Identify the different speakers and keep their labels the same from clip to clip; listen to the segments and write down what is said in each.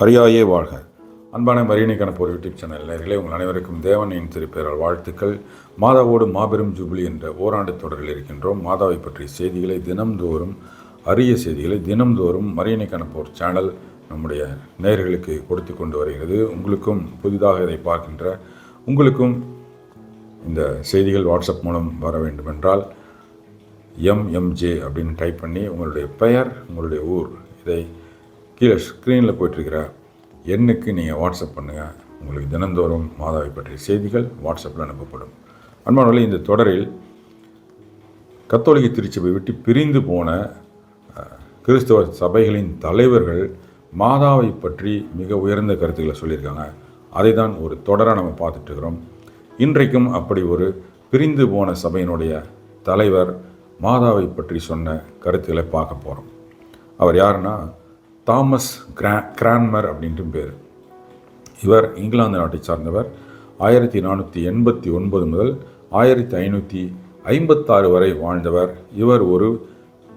Speaker 1: பரியாயே வாழ்க. அன்பான மரியணை ஒரு யூடியூப் சேனல் நேயர்களே உங்கள் அனைவருக்கும் தேவனின் திருப்பெயரால் வாழ்த்துக்கள். மாதாவோடு மாபெரும் ஜூபிலி என்ற ஓராண்டு தொடரில் இருக்கின்றோம். மாதாவை பற்றிய செய்திகளை தினம்தோறும் அரிய செய்திகளை தினம்தோறும் மரியணை கணப்போர் சேனல் நம்முடைய நேயர்களுக்கு கொடுத்து கொண்டு வருகிறது. உங்களுக்கும் புதிதாக இதை பார்க்கின்ற உங்களுக்கும் இந்த செய்திகள் வாட்ஸ்அப் மூலம் வர வேண்டுமென்றால் எம்எம்ஜே அப்படின்னு டைப் பண்ணி உங்களுடைய பெயர் உங்களுடைய ஊர் இதை கீழே ஸ்க்ரீனில் போயிட்டுருக்கிற எண்ணுக்கு நீங்கள் வாட்ஸ்அப் பண்ணுங்கள் உங்களுக்கு தினந்தோறும் மாதாவை பற்றிய செய்திகள் வாட்ஸ்அப்பில் அனுப்பப்படும். அன்பானவர்களே இந்த தொடரில் கத்தோலிக்க திருச்சபை விட்டு பிரிந்து போன கிறிஸ்தவ சபைகளின் தலைவர்கள் மாதாவை பற்றி மிக உயர்ந்த கருத்துக்களை சொல்லியிருக்காங்க. அதை தான் ஒரு தொடராக நம்ம பார்த்துட்டுருக்கிறோம். இன்றைக்கும் அப்படி ஒரு பிரிந்து போன சபையினுடைய தலைவர் மாதாவை பற்றி சொன்ன கருத்துக்களை பார்க்க போகிறோம் அவர் யாருன்னா தாமஸ் கிரா கிரான்மர் அப்படின்ட்டு பேர். இவர் இங்கிலாந்து நாட்டை சார்ந்தவர். ஆயிரத்தி நானூற்றி எண்பத்தி ஒன்பது முதல் ஆயிரத்தி ஐநூற்றி ஐம்பத்தாறு வரை வாழ்ந்தவர். இவர் ஒரு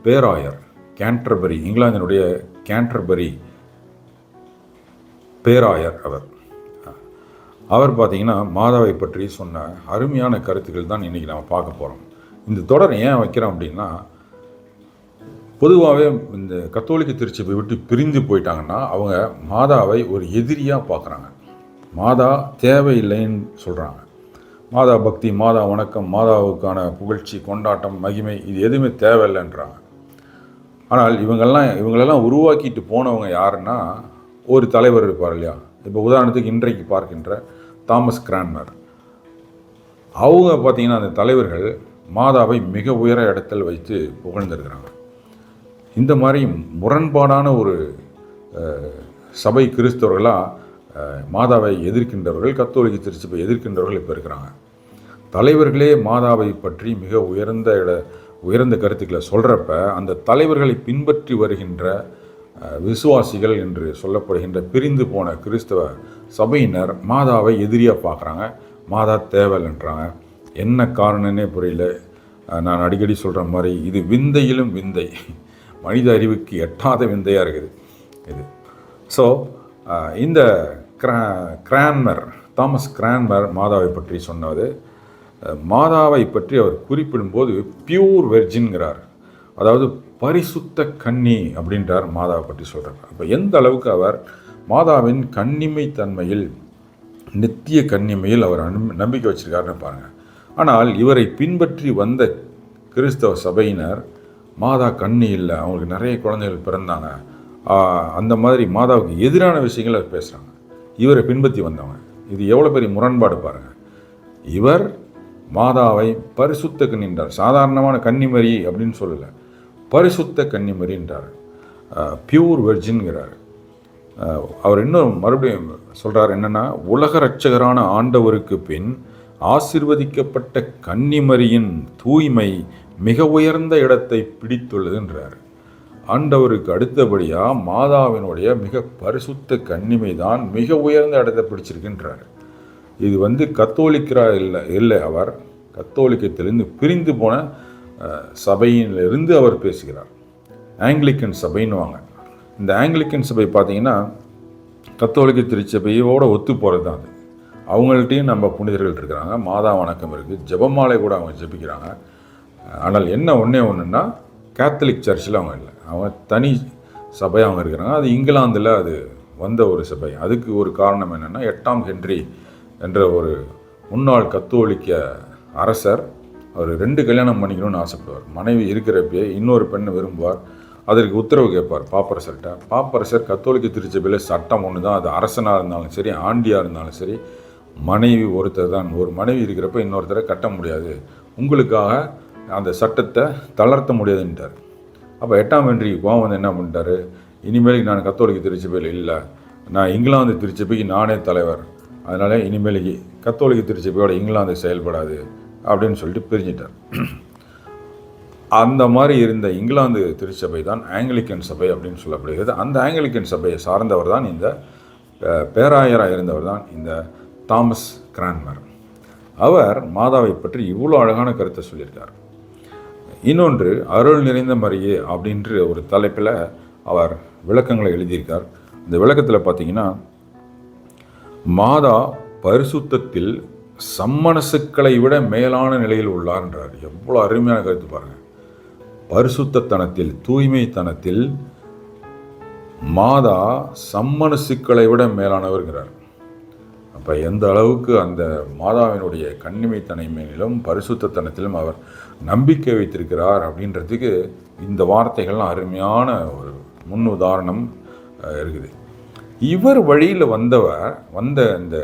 Speaker 1: பேராயர். கேன்டர்பரி இங்கிலாந்தினுடைய கேன்டர்பரி பேராயர் அவர். அவர் பார்த்திங்கன்னா மாதாவை பற்றி சொன்ன அருமையான கருத்துக்கள் தான் இன்றைக்கி நம்ம பார்க்க போகிறோம் இந்த தொடர் ஏன் வைக்கிறோம் அப்படின்னா பொதுவாகவே இந்த கத்தோலிக்க திருச்சபை விட்டு பிரிந்து போயிட்டாங்கன்னா அவங்க மாதாவை ஒரு எதிரியாக பார்க்குறாங்க. மாதா தேவையில்லைன்னு சொல்கிறாங்க மாதா பக்தி மாதா வணக்கம் மாதாவுக்கான புகழ்ச்சி கொண்டாட்டம் மகிமை இது எதுவுமே தேவையில்லைன்றாங்க. ஆனால் இவங்கெல்லாம் இவங்களெல்லாம் உருவாக்கிட்டு போனவங்க யாருன்னா ஒரு தலைவர் இருப்பார் இல்லையா? இப்போ உதாரணத்துக்கு இன்றைக்கு பார்க்கின்ற தாமஸ் கிரான்மர். அவங்க பார்த்திங்கன்னா அந்த தலைவர்கள் மாதாவை மிக உயர இடத்தில் வைத்து புகழ்ந்திருக்கிறாங்க. இந்த மாதிரி முரண்பாடான ஒரு சபை கிறிஸ்தவர்களாக மாதாவை எதிர்க்கின்றவர்கள் கத்தோலிக்க திருச்சபை எதிர்க்கின்றவர்கள் இப்போ இருக்கிறாங்க. தலைவர்களே மாதாவை பற்றி மிக உயர்ந்த இட உயர்ந்த கருத்துக்களை சொல்கிறப்ப அந்த தலைவர்களை பின்பற்றி வருகின்ற விசுவாசிகள் என்று சொல்லப்படுகின்ற பிரிந்து போன கிறிஸ்தவ சபையினர் மாதாவை எதிரியாக பார்க்குறாங்க மாதா தேவையில்லைன்றாங்க என்ன காரணம்னே புரியல. நான் அடிக்கடி சொல்கிற மாதிரி இது விந்தையிலும் விந்தை. மனித அறிவுக்கு எட்டாத விந்தையாக இருக்குது இது. ஸோ இந்த கிரா கிரான்மர் தாமஸ் கிரான்மர் மாதாவை பற்றி சொன்னது. மாதாவை பற்றி அவர் குறிப்பிடும்போது பியூர் வெர்ஜின்கிறார். அதாவது பரிசுத்த கன்னி அப்படின்றார் மாதாவை பற்றி சொல்கிறார் அப்போ எந்த அளவுக்கு அவர் மாதாவின் கன்னிமை தன்மையில் நித்திய கன்னிமையில் அவர் நம்பிக்கை வச்சிருக்காருன்னு பாருங்கள் ஆனால் இவரை பின்பற்றி வந்த கிறிஸ்தவ சபையினர் மாதா கண்ணி இல்லை அவங்களுக்கு நிறைய குழந்தைகள் பிறந்தாங்க. அந்த மாதிரி மாதாவுக்கு எதிரான விஷயங்களை பேசுகிறாங்க இவரை பின்பற்றி வந்தவங்க. இது எவ்வளோ பெரிய முரண்பாடு பாருங்கள் இவர் மாதாவை பரிசுத்த கண்ணின்றார் சாதாரணமான கன்னிமரி அப்படின்னு சொல்லலை. பரிசுத்த கன்னிமரின்றார் பியூர் வெர்ஜின்கிறார் அவர் இன்னும் மறுபடியும் சொல்கிறார் என்னன்னா உலக ரட்சகரான ஆண்டவருக்கு பின் ஆசிர்வதிக்கப்பட்ட கன்னிமரியின் தூய்மை மிக உயர்ந்த இடத்தை பிடித்துள்ளதுன்றார். ஆண்டவருக்கு அடுத்தபடியாக மாதாவினுடைய மிக பரிசுத்த கன்னிமை தான் மிக உயர்ந்த இடத்தை பிடிச்சிருக்கின்றார். இது வந்து கத்தோலிக்கிறா இல்லை இல்லை அவர் கத்தோலிக்கத்திலிருந்து பிரிந்து போன சபையிலிருந்து அவர் பேசுகிறார். ஆங்கிலிக்கன் சபைன்னுவாங்க இந்த ஆங்கிலிக்கன் சபை பார்த்தீங்கன்னா கத்தோலிக்க திருச்சபையோடு ஒத்து போகிறது தான் அது. அவங்கள்ட்டையும் நம்ம புனிதர்கள் இருக்கிறாங்க மாதா வணக்கம் இருக்குது ஜெபமாலை கூட அவங்க ஜெபிக்கிறாங்க. ஆனால் என்ன ஒன்றே ஒன்றுன்னா கேத்தலிக் சர்ச்சில் அவங்க இல்லை. அவங்க தனி சபை அவங்க இருக்கிறாங்க. அது இங்கிலாந்தில் அது வந்த ஒரு சபை. அதுக்கு ஒரு காரணம் என்னென்னா எட்டாம் ஹென்றி என்ற ஒரு முன்னாள் கத்தோலிக்க அரசர் அவர் ரெண்டு கல்யாணம் பண்ணிக்கணும்னு ஆசைப்படுவார். மனைவி இருக்கிறப்பயே இன்னொரு பெண்ணை விரும்புவார். அதற்கு உத்தரவு கேட்பார் பாப்பரசர்கிட்ட. பாப்பரசர் கத்தோலிக்க திருச்சபையில் சட்டம் ஒன்று தான் அது அரசனாக இருந்தாலும் சரி ஆண்டியாக இருந்தாலும் சரி மனைவி ஒருத்தர் தான் ஒரு மனைவி இருக்கிறப்ப இன்னொருத்தரை கட்ட முடியாது. உங்களுக்காக அந்த சட்டத்தை தளர்த்த முடியாதுன்ட்டார் அப்போ எட்டாம் வென்றிக்கு கோவம் வந்து என்ன பண்ணிட்டாரு? இனிமேலுக்கு நான் கத்தோலிக்க திருச்சபையில் இல்லை. நான் இங்கிலாந்து திருச்சபைக்கு நானே தலைவர். அதனால் இனிமேலுக்கு கத்தோலிக்க திருச்சபையோட இங்கிலாந்து செயல்படாது அப்படின்னு சொல்லிட்டு பிரிஞ்சிட்டார். அந்த மாதிரி இருந்த இங்கிலாந்து திருச்சபை தான் ஆங்கிலிக்கன் சபை அப்படின்னு சொல்லப்படுகிறது. அந்த ஆங்கிலிக்கன் சபையை சார்ந்தவர் தான் இந்த பேராயராக இருந்தவர் தான் இந்த தாமஸ் கிரான்மர். அவர் மாதாவை பற்றி இவ்வளோ அழகான கருத்தை சொல்லியிருக்கார். இன்னொன்று அருள் நிறைந்த மரியே அப்படின்ற ஒரு தலைப்பில் அவர் விளக்கங்களை எழுதியிருக்கார். இந்த விளக்கத்தில் பார்த்தீங்கன்னா மாதா பரிசுத்தத்தில் சம்மனசுக்களை விட மேலான நிலையில் உள்ளார்ன்றார். எவ்வளோ அருமையான கருத்து பாருங்கள் பரிசுத்தத்தனத்தில் தூய்மைத்தனத்தில் மாதா சம்மனசுக்களை விட மேலானவர்கிறார் அப்போ எந்த அளவுக்கு அந்த மாதாவினுடைய கண்ணிமைத்தன்மையிலும் பரிசுத்தனத்திலும் அவர் நம்பிக்கை வைத்திருக்கிறார் அப்படின்றதுக்கு இந்த வார்த்தைகள்லாம் அருமையான ஒரு முன் உதாரணம் இருக்குது. இவர் வழியில் வந்தவர் வந்த இந்த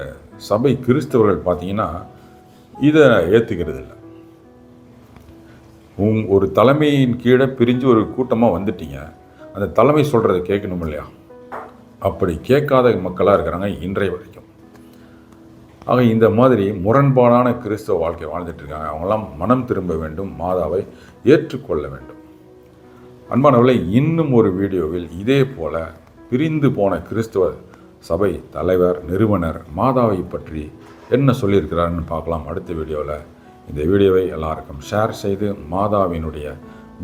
Speaker 1: சபை கிறிஸ்தவர்கள் பார்த்தீங்கன்னா இதை ஏற்றுக்கிறது இல்லை. உங் ஒரு தலைமையின் கீழே பிரிஞ்சு ஒரு கூட்டமாக வந்துட்டீங்க. அந்த தலைமை சொல்கிறத கேட்கணும் இல்லையா? அப்படி கேட்காத மக்களாக இருக்கிறாங்க இன்றைய வரை. ஆக இந்த மாதிரி முரண்பாடான கிறிஸ்தவ வாழ்க்கை வாழ்ந்துட்டு இருக்காங்க. அவங்களாம் மனம் திரும்ப வேண்டும் மாதாவை ஏற்றுக்கொள்ள வேண்டும். அன்பானவர்களை இன்னும் ஒரு வீடியோவில் இதே போல பிரிந்து போன கிறிஸ்தவ சபை தலைவர் நிறுவனர் மாதாவை பற்றி என்ன சொல்லியிருக்கிறாருன்னு பார்க்கலாம். அடுத்த வீடியோவில் இந்த வீடியோவை எல்லாருக்கும் ஷேர் செய்து மாதாவினுடைய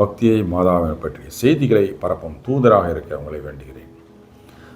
Speaker 1: பக்தியை மாதாவை பற்றிய செய்திகளை பரப்பும் தூதராக இருக்க உங்களை வேண்டுகிறேன்.